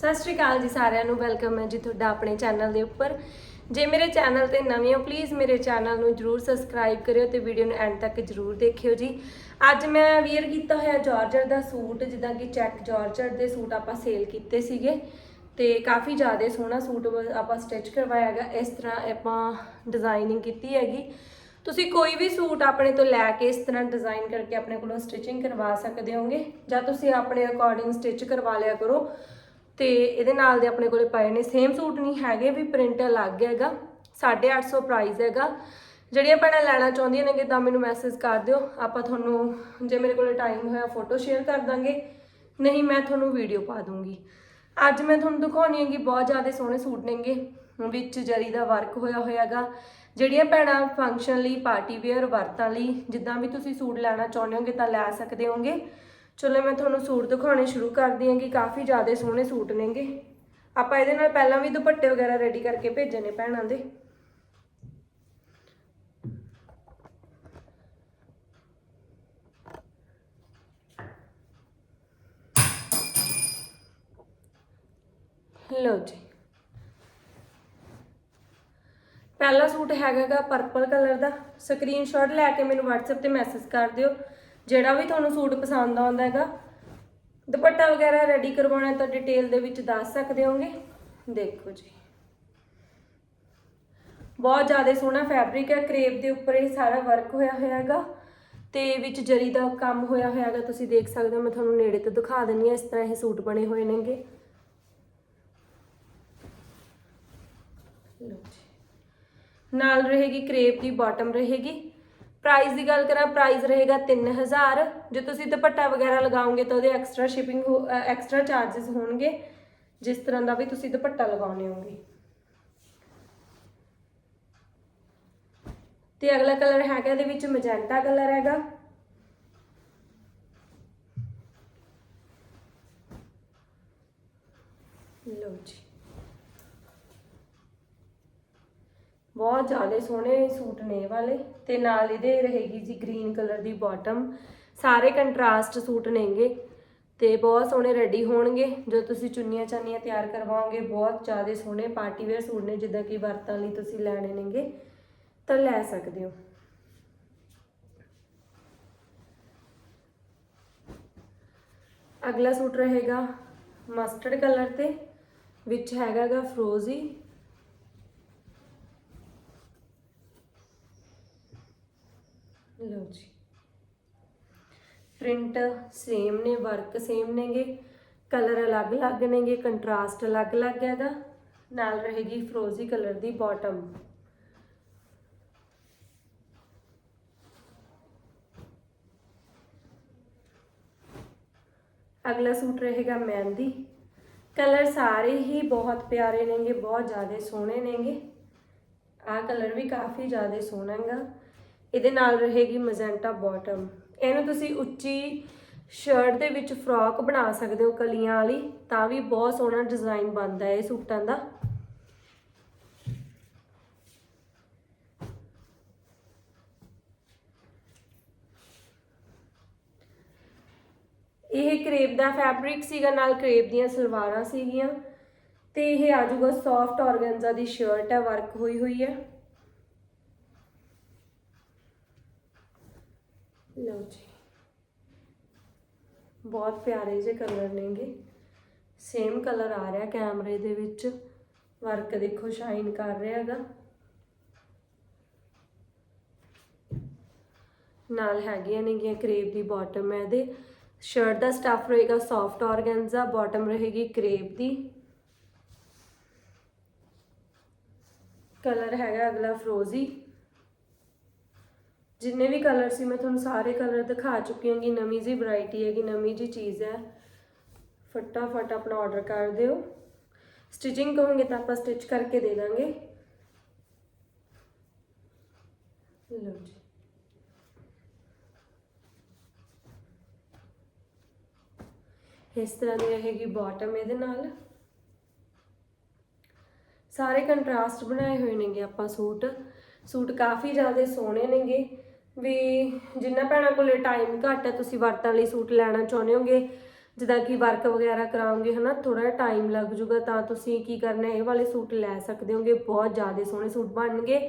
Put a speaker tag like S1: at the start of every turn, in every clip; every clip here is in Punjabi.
S1: ਸਤਿ ਸ਼੍ਰੀ ਅਕਾਲ ਜੀ ਸਾਰਿਆਂ ਨੂੰ, ਵੈਲਕਮ ਹੈ ਜੀ ਤੁਹਾਡਾ ਆਪਣੇ ਚੈਨਲ ਦੇ ਉੱਪਰ। ਜੇ ਮੇਰੇ ਚੈਨਲ ਤੇ ਨਵੇਂ ਹੋ ਪਲੀਜ਼ ਮੇਰੇ ਚੈਨਲ ਨੂੰ ਜਰੂਰ ਸਬਸਕ੍ਰਾਈਬ ਕਰਿਓ ਤੇ ਵੀਡੀਓ ਨੂੰ ਐਂਡ ਤੱਕ ਜਰੂਰ ਦੇਖਿਓ ਜੀ। ਅੱਜ ਮੈਂ ਵੀਅਰ ਕੀਤਾ ਹੋਇਆ ਜਾਰਜਰ ਦਾ ਸੂਟ, ਜਿੱਦਾਂ ਕਿ ਚੈੱਕ ਜਾਰਜਰ ਦੇ ਸੂਟ ਆਪਾਂ ਸੇਲ ਕੀਤੇ ਸੀਗੇ। ਤੇ ਕਾਫੀ ਜ਼ਿਆਦਾ ਸੋਹਣਾ ਸੂਟ ਬ- ਆਪਾਂ ਸਟਿਚ ਕਰਵਾਇਆ ਹੈਗਾ, ਇਸ ਤਰ੍ਹਾਂ ਆਪਾਂ ਡਿਜ਼ਾਈਨਿੰਗ ਕੀਤੀ ਹੈਗੀ। ਤੁਸੀਂ ਕੋਈ ਵੀ ਸੂਟ ਆਪਣੇ ਤੋਂ ਲੈ ਕੇ ਇਸ ਤਰ੍ਹਾਂ ਡਿਜ਼ਾਈਨ ਕਰਕੇ ਆਪਣੇ ਕੋਲੋਂ ਸਟਿਚਿੰਗ ਕਰਵਾ ਸਕਦੇ ਹੋਗੇ, ਜਾਂ ਤੁਸੀਂ ਆਪਣੇ ਅਕੋਰਡਿੰਗ ਸਟਿਚ ਕਰਵਾ ਲਿਆ ਕਰੋ। ਤੇ ਇਹਦੇ ਨਾਲ ਦੇ ਆਪਣੇ ਕੋਲੇ ਪਏ ਨੇ। ਸੇਮ ਸੂਟ ਨਹੀਂ ਹੈਗੇ, ਵੀ ਪ੍ਰਿੰਟ ਅਲੱਗ ਹੈਗਾ 850 ਪ੍ਰਾਈਸ ਹੈਗਾ। ਜਿਹੜੀਆਂ ਭੈਣਾਂ ਲੈਣਾ ਚਾਹੁੰਦੀਆਂ ਨੇ ਤਾਂ ਮੈਨੂੰ ਮੈਸੇਜ ਕਰ ਦਿਓ। ਆਪਾਂ ਤੁਹਾਨੂੰ, ਜੇ ਮੇਰੇ ਕੋਲੇ ਟਾਈਮ ਹੋਇਆ ਫੋਟੋ ਸ਼ੇਅਰ ਕਰ ਦਾਂਗੇ। ਨਹੀਂ, ਮੈਂ ਤੁਹਾਨੂੰ ਵੀਡੀਓ ਪਾ ਦੂੰਗੀ। ਅੱਜ ਮੈਂ ਤੁਹਾਨੂੰ ਦਿਖਾਉਣੀ ਹੈਗੀ, ਬਹੁਤ ਜ਼ਿਆਦਾ ਸੋਹਣੇ ਸੂਟ ਨੇਗੇ। ਵਿੱਚ ਜਰੀ ਦਾ ਵਰਕ ਹੋਇਆ ਹੋਇਆਗਾ ਜਿਹੜੀਆਂ ਭੈਣਾਂ ਫੰਕਸ਼ਨ ਲਈ ਪਾਰਟੀ ਵੇਅਰ ਵਰਤਾਂ ਲਈ, ਜਿੱਦਾਂ ਵੀ ਤੁਸੀਂ ਸੂਟ ਲੈਣਾ ਚਾਹੁੰਦੇ ਹੋਗੇ ਤਾਂ ਲੈ ਸਕਦੇ ਹੋਗੇ। ਚਲੋ ਮੈਂ ਤੁਹਾਨੂੰ ਸੂਟ ਦਿਖਾਉਣੇ ਸ਼ੁਰੂ ਕਰਦੀ ਹਾਂ ਕਿ ਕਾਫੀ ਜ਼ਿਆਦਾ ਸੋਹਣੇ ਸੂਟ ਨੇਗੇ। ਆਪਾਂ ਇਹਦੇ ਨਾਲ ਪਹਿਲਾਂ ਵੀ ਦੁਪੱਟੇ ਵਗੈਰਾ ਰੈਡੀ ਕਰਕੇ ਭੇਜੇ ਨੇ ਭੈਣਾਂ ਦੇ। ਲਓ ਜੀ। ਪਹਿਲਾ ਸੂਟ ਹੈਗਾਗਾ ਪਰਪਲ ਕਲਰ ਦਾ। ਸਕਰੀਨਸ਼ਾਟ ਲੈ ਕੇ ਮੈਨੂੰ WhatsApp ਤੇ ਮੈਸੇਜ ਕਰ ਦਿਓ। ਜਿਹੜਾ ਵੀ ਤੁਹਾਨੂੰ ਸੂਟ ਪਸੰਦ ਆਉਂਦਾ ਹੈਗਾ, ਦੁਪੱਟਾ ਵਗੈਰਾ ਰੈਡੀ ਕਰਵਾਉਣਾ ਤਾਂ ਡਿਟੇਲ ਦੇ ਵਿੱਚ ਦੱਸ ਸਕਦੇ ਹੋਗੇ। ਦੇਖੋ ਜੀ। ਬਹੁਤ ਜ਼ਿਆਦਾ ਸੋਹਣਾ ਫੈਬਰਿਕ ਹੈ ਕਰੇਪ ਦੇ ਉੱਪਰ ਇਹ ਸਾਰਾ ਵਰਕ ਹੋਇਆ ਹੋਇਆ ਹੈਗਾ। ਤੇ ਵਿੱਚ ਜਰੀ ਦਾ ਕੰਮ ਹੋਇਆ ਹੋਇਆ ਹੈਗਾ, ਤੁਸੀਂ ਦੇਖ ਸਕਦੇ ਹੋ, ਮੈਂ ਤੁਹਾਨੂੰ ਨੇੜੇ ਤੋਂ ਦਿਖਾ ਦਿੰਨੀ ਆ ਇਸ ਤਰ੍ਹਾਂ ਇਹ ਸੂਟ ਬਣੇ ਹੋਏ ਨੇਗੇ। ਨਾਲ ਰਹੇਗੀ ਕਰੇਪ ਦੀ ਬਾਟਮ ਰਹੇਗੀ। ਪ੍ਰਾਈਸ ਦੀ ਗੱਲ ਕਰਾਂ ਪ੍ਰਾਈਸ ਰਹੇਗਾ 3000 ਜੇ ਤੁਸੀਂ ਦੁਪੱਟਾ ਵਗੈਰਾ ਲਗਾਓਗੇ ਤਾਂ ਉਹਦੇ ਐਕਸਟਰਾ ਸ਼ਿਪਿੰਗ ਐਕਸਟਰਾ ਚਾਰजेस ਹੋਣਗੇ, ਜਿਸ ਤਰ੍ਹਾਂ ਦਾ ਵੀ ਤੁਸੀਂ ਦੁਪੱਟਾ ਲਗਾਉਣੇ ਹੋਗੇ ਤੇ ਅਗਲਾ ਕਲਰ ਹੈਗਾ ਇਹਦੇ ਵਿੱਚ ਮੈਜੈਂਟਾ ਕਲਰ ਹੈਗਾ। ਲਓ ਜੀ। ਬਹੁਤ ਜ਼ਿਆਦਾ ਸੋਹਣੇ ਸੂਟ ਨੇ ਇਹ ਵਾਲੇ ਤੇ ਨਾਲ ਇਹਦੇ ਰਹੇਗੀ ਜੀ ਗ੍ਰੀਨ ਕਲਰ ਦੀ ਬਾਟਮ ਸਾਰੇ ਕੰਟਰਾਸਟ ਸੂਟ ਨੇਗੇ ਤੇ ਬਹੁਤ ਸੋਹਣੇ ਰੈਡੀ ਹੋਣਗੇ। ਜੋ ਤੁਸੀਂ ਚੁੰਨੀਆਂ ਚਾਨੀਆਂ ਤਿਆਰ ਕਰਵਾਓਗੇ, ਬਹੁਤ ਜ਼ਿਆਦਾ ਸੋਹਣੇ ਪਾਰਟੀ ਵੇਅਰ ਸੂਟ ਨੇ, ਜਿੱਦਾਂ ਕਿ ਵਰਤਾਂ ਲਈ ਤੁਸੀਂ ਲੈਣੇ ਨੇਗੇ, ਤਾਂ ਲੈ ਸਕਦੇ ਹੋ। ਅਗਲਾ ਸੂਟ ਰਹੇਗਾ ਮਸਟਰਡ ਕਲਰ ਤੇ, ਵਿੱਚ ਹੈਗਾਗਾ ਫਰੋਜ਼ੀ ਲਓ ਜੀ। ਪ੍ਰਿੰਟ ਸੇਮ ਨੇ ਵਰਕ ਸੇਮ ਨੇਗੇ। ਕਲਰ ਅਲੱਗ-ਅਲੱਗ ਨੇਗੇ ਕੰਟਰਾਸਟ ਅਲੱਗ-ਅਲੱਗ ਹੈਗਾ ਨਾਲ ਰਹੇਗੀ ਫਰੋਜ਼ੀ ਕਲਰ ਦੀ ਬਾਟਮ ਅਗਲਾ ਸੂਟ ਰਹੇਗਾ ਮਹਿੰਦੀ। ਕਲਰ ਸਾਰੇ ਹੀ ਬਹੁਤ ਪਿਆਰੇ ਨੇਗੇ, ਬਹੁਤ ਜ਼ਿਆਦਾ ਸੋਹਣੇ ਨੇਗੇ। ਆਹ ਕਲਰ ਵੀ ਕਾਫੀ ਜ਼ਿਆਦਾ ਸੋਹਣਾ ਹੈਗਾ। ਇਹਦੇ ਨਾਲ ਰਹੇਗੀ ਮਜੈਂਟਾ ਬਾਟਮ। ਇਹਨੂੰ ਤੁਸੀਂ ਉੱਚੀ ਸ਼ਰਟ ਦੇ ਵਿੱਚ ਫਰੋਕ ਬਣਾ ਸਕਦੇ ਹੋ ਕਲੀਆਂ ਵਾਲੀ, ਤਾਂ ਵੀ ਬਹੁਤ ਸੋਹਣਾ ਡਿਜ਼ਾਈਨ ਬਣਦਾ ਹੈ ਇਹ ਸੂਟਾਂ ਦਾ। ਇਹ ਕਰੇਪ ਦਾ ਫੈਬਰਿਕ ਸੀਗਾ, ਨਾਲ ਕਰੇਪ ਦੀਆਂ ਸਲਵਾਰਾਂ ਸੀਗੀਆਂ, ਤੇ ਇਹ ਆਜੂਗਾ ਸੌਫਟ ਆਰਗੈਂਜ਼ਾ ਦੀ ਸ਼ਰਟ ਹੈ, ਵਰਕ ਹੋਈ ਹੋਈ ਹੈ। ਲਓ ਜੀ। ਬਹੁਤ ਪਿਆਰੇ ਜਿਹੇ ਕਲਰ ਨੇਗੇ। ਸੇਮ ਕਲਰ ਆ ਰਿਹਾ ਕੈਮਰੇ ਦੇ ਵਿੱਚ। ਵਰਕ ਦੇਖੋ ਸ਼ਾਈਨ ਕਰ ਰਿਹਾ ਹੈਗਾ। ਨਾਲ ਹੈਗੀਆਂ ਨੇਗੀਆਂ ਕਰੇਪ ਦੀ ਬਾਟਮ ਹੈ ਇਹਦੇ ਸ਼ਰਟ ਦਾ ਸਟਫ ਰਹੇਗਾ ਸੌਫਟ ਆਰਗੈਂਜ਼ਾ ਬਾਟਮ ਰਹੇਗੀ ਕਰੇਪ ਦੀ। ਕਲਰ ਹੈਗਾ ਅਗਲਾ ਫਰੋਜ਼ੀ ਜਿੰਨੇ ਵੀ ਕਲਰ ਸੀ, ਮੈਂ ਤੁਹਾਨੂੰ ਸਾਰੇ ਕਲਰ ਦਿਖਾ ਚੁੱਕੀ ਹਾਂਗੀ। ਨਵੀਂ ਜੀ ਵੈਰਾਈਟੀ ਹੈਗੀ, ਨਵੀਂ ਜੀ ਚੀਜ਼ ਹੈ। ਫਟਾਫਟ ਆਪਣਾ ਆਰਡਰ ਕਰ ਦਿਓ। ਸਟਿਚਿੰਗ ਕਹੋਗੇ ਤਾਂ ਆਪਾਂ ਸਟਿਚ ਕਰਕੇ ਦੇ ਦਾਂਗੇ। ਲਓ ਜੀ। ਇਸ ਤਰ੍ਹਾਂ ਦੀ ਰਹੇਗੀ ਬਾਟਮ ਇਹਦੇ ਨਾਲ। ਸਾਰੇ ਕੰਟਰਾਸਟ ਬਣਾਏ ਹੋਏ ਨੇਗੇ ਆਪਾਂ ਸੂਟ। ਸੂਟ ਕਾਫੀ ਜ਼ਿਆਦਾ ਸੋਹਣੇ ਨੇਗੇ। ਵੀ ਜਿੰਨਾ ਭੈਣਾਂ ਕੋਲੇ ਟਾਈਮ ਘੱਟ ਹੈ, ਤੁਸੀਂ ਵਰਤਾਂ ਲਈ ਸੂਟ ਲੈਣਾ ਚਾਹੁੰਦੇ ਹੋਗੇ, ਜਿੱਦਾਂ ਕਿ ਵਰਕ ਵਗੈਰਾ ਕਰਾਉਂਗੇ ਹਨਾ ਥੋੜਾ ਜਿਹਾ ਟਾਈਮ ਲੱਗ ਜੂਗਾ ਤਾਂ ਤੁਸੀਂ ਕੀ ਕਰਨਾ, ਇਹ ਵਾਲੇ ਸੂਟ ਲੈ ਸਕਦੇ ਹੋਗੇ, ਬਹੁਤ ਜ਼ਿਆਦਾ ਸੋਹਣੇ ਸੂਟ ਬਣਨਗੇ।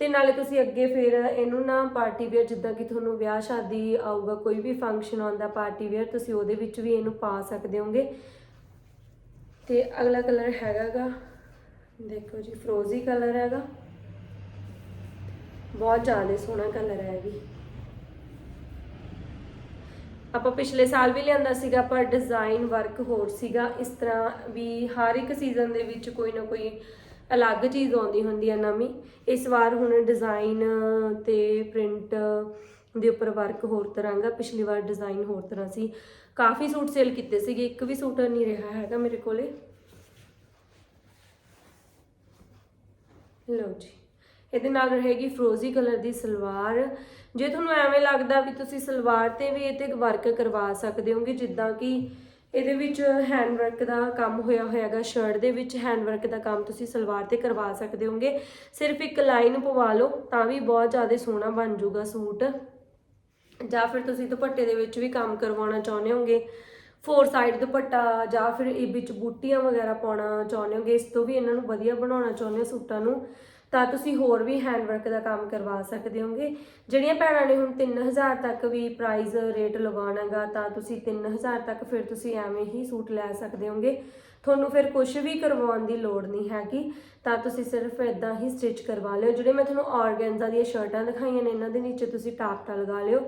S1: ਤੇ ਨਾਲੇ ਤੁਸੀਂ ਅੱਗੇ ਫਿਰ ਇਹਨੂੰ ਨਾ ਪਾਰਟੀ ਵੇਅਰ ਜਿੱਦਾਂ ਕਿ ਤੁਹਾਨੂੰ ਵਿਆਹ ਸ਼ਾਦੀ ਆਊਗਾ, ਕੋਈ ਵੀ ਫੰਕਸ਼ਨ ਆਉਂਦਾ ਪਾਰਟੀ ਵੇਅਰ ਤੁਸੀਂ ਉਹਦੇ ਵਿੱਚ ਵੀ ਇਹਨੂੰ ਪਾ ਸਕਦੇ ਹੋਗੇ। ਤੇ ਅਗਲਾ ਕਲਰ ਹੈਗਾਗਾ, ਦੇਖੋ ਜੀ ਫਰੋਜ਼ੀ ਕਲਰ ਹੈਗਾ। ਬਹੁਤ ਜ਼ਿਆਦਾ ਸੋਹਣਾ ਕਲਰ ਹੈ ਇਹ ਵੀ। ਆਪਾਂ ਪਿਛਲੇ ਸਾਲ ਵੀ ਲਿਆਂਦਾ ਸੀਗਾ, ਪਰ ਡਿਜ਼ਾਈਨ ਵਰਕ ਹੋਰ ਸੀਗਾ। ਇਸ ਤਰ੍ਹਾਂ ਵੀ ਹਰ ਇੱਕ ਸੀਜ਼ਨ ਦੇ ਵਿੱਚ ਕੋਈ ਨਾ ਕੋਈ ਅਲੱਗ ਚੀਜ਼ ਆਉਂਦੀ ਹੁੰਦੀ ਹੈ ਨਵੀਂ। ਇਸ ਵਾਰ ਹੁਣ ਡਿਜ਼ਾਈਨ ਤੇ ਪ੍ਰਿੰਟ ਦੇ ਉੱਪਰ ਵਰਕ ਹੋਰ ਤਰ੍ਹਾਂ ਦਾ। ਪਿਛਲੀ ਵਾਰ ਡਿਜ਼ਾਈਨ ਹੋਰ ਤਰ੍ਹਾਂ ਸੀ। ਕਾਫੀ ਸੂਟ ਸੇਲ ਕੀਤੇ ਸੀਗੇ। ਇੱਕ ਵੀ ਸੂਟ ਨਹੀਂ ਰਿਹਾ ਹੈਗਾ ਮੇਰੇ ਕੋਲੇ। ਲਓ ਜੀ। ਇਹਦੇ ਨਾਲ ਰਹੇਗੀ ਫਰੋਜ਼ੀ ਕਲਰ ਦੀ ਸਲਵਾਰ। ਜੇ ਤੁਹਾਨੂੰ ਐਵੇਂ ਲੱਗਦਾ ਵੀ ਤੁਸੀਂ ਸਲਵਾਰ ਤੇ ਵੀ ਇਹ ਤੇ ਵਰਕ ਕਰਵਾ ਸਕਦੇ ਹੋਗੇ, ਜਿੱਦਾਂ ਕਿ ਇਹਦੇ ਵਿੱਚ ਹੈਂਡ ਵਰਕ ਦਾ ਕੰਮ ਹੋਇਆ ਹੋਇਆਗਾ ਸ਼ਰਟ ਦੇ ਵਿੱਚ ਹੈਂਡ ਵਰਕ ਦਾ ਕੰਮ ਤੁਸੀਂ ਸਲਵਾਰ ਤੇ ਕਰਵਾ ਸਕਦੇ ਹੋਗੇ। ਸਿਰਫ ਇੱਕ ਲਾਈਨ ਪਵਾ ਲਓ, ਤਾਂ ਵੀ ਬਹੁਤ ਜ਼ਿਆਦਾ ਸੋਹਣਾ ਬਣ ਜਾਊਗਾ ਸੂਟ। ਜਾਂ ਫਿਰ ਤੁਸੀਂ ਦੁਪੱਟੇ ਦੇ ਵਿੱਚ ਵੀ ਕੰਮ ਕਰਵਾਉਣਾ ਚਾਹੁੰਦੇ ਹੋਗੇ ਫੋਰ ਸਾਈਡ ਦੁਪੱਟਾ, ਜਾਂ ਫਿਰ ਇਹ ਵਿੱਚ ਬੂਟੀਆਂ ਵਗੈਰਾ ਪਾਉਣਾ ਚਾਹੁੰਦੇ ਹੋਗੇ, ਇਸ ਤੋਂ ਵੀ ਇਹਨਾਂ ਨੂੰ ਵਧੀਆ ਬਣਾਉਣਾ ਚਾਹੁੰਦੇ ਹੋ ਸੂਟਾਂ ਨੂੰ। ਤਾਂ ਤੁਸੀਂ ਹੋਰ ਵੀ ਹੈਂਡ ਵਰਕ ਦਾ ਕੰਮ ਕਰਵਾ ਸਕਦੇ ਹੋਗੇ ਜਿਹੜੀਆਂ ਭੈਣਾਂ ਨੇ ਹੁਣ 3000 ਤੱਕ ਵੀ ਪ੍ਰਾਈਸ ਰੇਟ ਲਗਾਉਣਾਗਾ, ਤਾਂ ਤੁਸੀਂ 3000 ਤੱਕ ਫਿਰ ਤੁਸੀਂ ਐਵੇਂ ਹੀ ਸੂਟ ਲੈ ਸਕਦੇ ਹੋਗੇ ਤੁਹਾਨੂੰ ਫਿਰ ਕੁਝ ਵੀ ਕਰਵਾਉਣ ਦੀ ਲੋੜ ਨਹੀਂ ਹੈਗੀ, ਤਾਂ ਤੁਸੀਂ ਸਿਰਫ ਇਦਾਂ ਹੀ ਸਟਿਚ ਕਰਵਾ ਲਿਓ। ਜਿਹੜੇ ਮੈਂ ਤੁਹਾਨੂੰ ਆਰਗੈਂਜ਼ਾ ਦੀਆਂ ਸ਼ਰਟਾਂ ਦਿਖਾਈਆਂ ਨੇ, ਇਹਨਾਂ ਦੇ ਨੀਚੇ ਤੁਸੀਂ ਟਾਪਟਾ ਲਗਾ ਲਿਓ।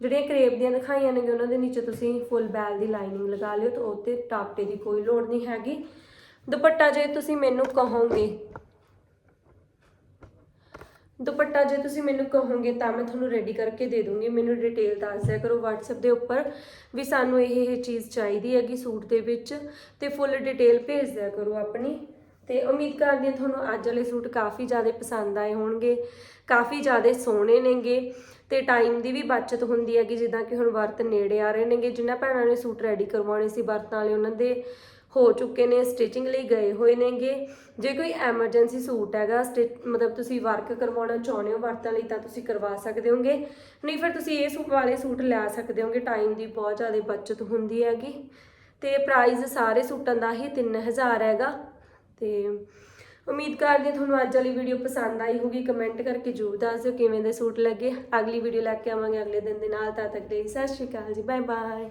S1: ਜਿਹੜੀਆਂ ਕਰੇਪ ਦੀਆਂ ਦਿਖਾਈਆਂ ਨੇ ਉਹਨਾਂ ਦੇ ਨੀਚੇ ਤੁਸੀਂ ਫੁੱਲ ਬੈਲ ਦੀ ਲਾਈਨਿੰਗ ਲਗਾ ਲਿਓ, ਤਾਂ ਉਹ ਤੇ ਟਾਪਟੇ ਦੀ ਕੋਈ ਲੋੜ ਨਹੀਂ ਹੈਗੀ। ਦੁਪੱਟਾ ਜੇ ਤੁਸੀਂ ਮੈਨੂੰ ਕਹੋਗੇ ਦੁਪੱਟਾ ਜੇ ਤੁਸੀਂ ਮੈਨੂੰ ਕਹੋਗੇ ਤਾਂ ਮੈਂ ਤੁਹਾਨੂੰ ਰੈਡੀ ਕਰਕੇ ਦੇ ਦੂੰਗੀ। ਮੈਨੂੰ ਡਿਟੇਲ ਦੱਸ ਦਿਆ ਕਰੋ WhatsApp ਦੇ ਉੱਪਰ ਵੀ ਸਾਨੂੰ ਇਹ ਇਹ ਚੀਜ਼ ਚਾਹੀਦੀ ਹੈਗੀ ਸੂਟ ਦੇ ਵਿੱਚ ਤੇ ਫੁੱਲ ਡਿਟੇਲ ਭੇਜ ਦਿਆ ਕਰੋ ਆਪਣੀ। ਤੇ ਉਮੀਦ ਕਰਦੀ ਹਾਂ ਤੁਹਾਨੂੰ ਅੱਜ ਵਾਲੇ ਸੂਟ ਕਾਫੀ ਜ਼ਿਆਦਾ ਪਸੰਦ ਆਏ ਹੋਣਗੇ, ਕਾਫੀ ਜ਼ਿਆਦਾ ਸੋਹਣੇ ਨੇਗੇ ਤੇ ਟਾਈਮ ਦੀ ਵੀ ਬਚਤ ਹੁੰਦੀ ਹੈਗੀ ਜਿੱਦਾਂ ਕਿ ਹੁਣ ਵਰਤ ਨੇੜੇ ਆ ਰਹੇ ਨੇਗੇ। ਜਿਨ੍ਹਾਂ ਭੈਣਾਂ ਨੇ ਸੂਟ ਰੈਡੀ ਕਰਵਾਉਣੇ ਸੀ ਵਰਤਾਂ ਵਾਲੇ, ਉਹਨਾਂ ਦੇ ਹੋ ਚੁੱਕੇ ਨੇ ਸਟਿਚਿੰਗ ਲਈ ਗਏ ਹੋਏ ਨੇਗੇ। ਜੇ ਕੋਈ ਐਮਰਜੈਂਸੀ ਸੂਟ ਹੈਗਾ ਸਟਿਚ ਮਤਲਬ ਤੁਸੀਂ ਵਰਕ ਕਰਵਾਉਣਾ ਚਾਹੁੰਦੇ ਹੋ ਵਰਤਾਂ ਲਈ, ਤਾਂ ਤੁਸੀਂ ਕਰਵਾ ਸਕਦੇ ਹੋਗੇ। ਨਹੀਂ ਫਿਰ ਤੁਸੀਂ ਇਹ ਸੂਟ ਵਾਲੇ ਸੂਟ ਲੈ ਸਕਦੇ ਹੋਗੇ ਟਾਈਮ ਦੀ ਬਹੁਤ ਜ਼ਿਆਦਾ ਬਚਤ ਹੁੰਦੀ ਹੈਗੀ। ਤੇ ਪ੍ਰਾਈਸ ਸਾਰੇ ਸੂਟਾਂ ਦਾ ਹੀ 3000 ਹੈਗਾ। ਤੇ ਉਮੀਦ ਕਰਦੀ ਹਾਂ ਤੁਹਾਨੂੰ ਅੱਜ ਵਾਲੀ ਵੀਡੀਓ ਪਸੰਦ ਆਈ ਹੋਗੀ ਕਮੈਂਟ ਕਰਕੇ ਜ਼ਰੂਰ ਦੱਸ ਦਿਓ ਕਿਵੇਂ ਦੇ ਸੂਟ ਲੱਗੇ। ਅਗਲੀ ਵੀਡੀਓ ਲੈ ਕੇ ਆਵਾਂਗੇ ਅਗਲੇ ਦਿਨ ਦੇ ਨਾਲ। ਤਦ ਤੱਕ ਲਈ ਸਤਿ ਸ਼੍ਰੀ ਅਕਾਲ ਜੀ। Bye bye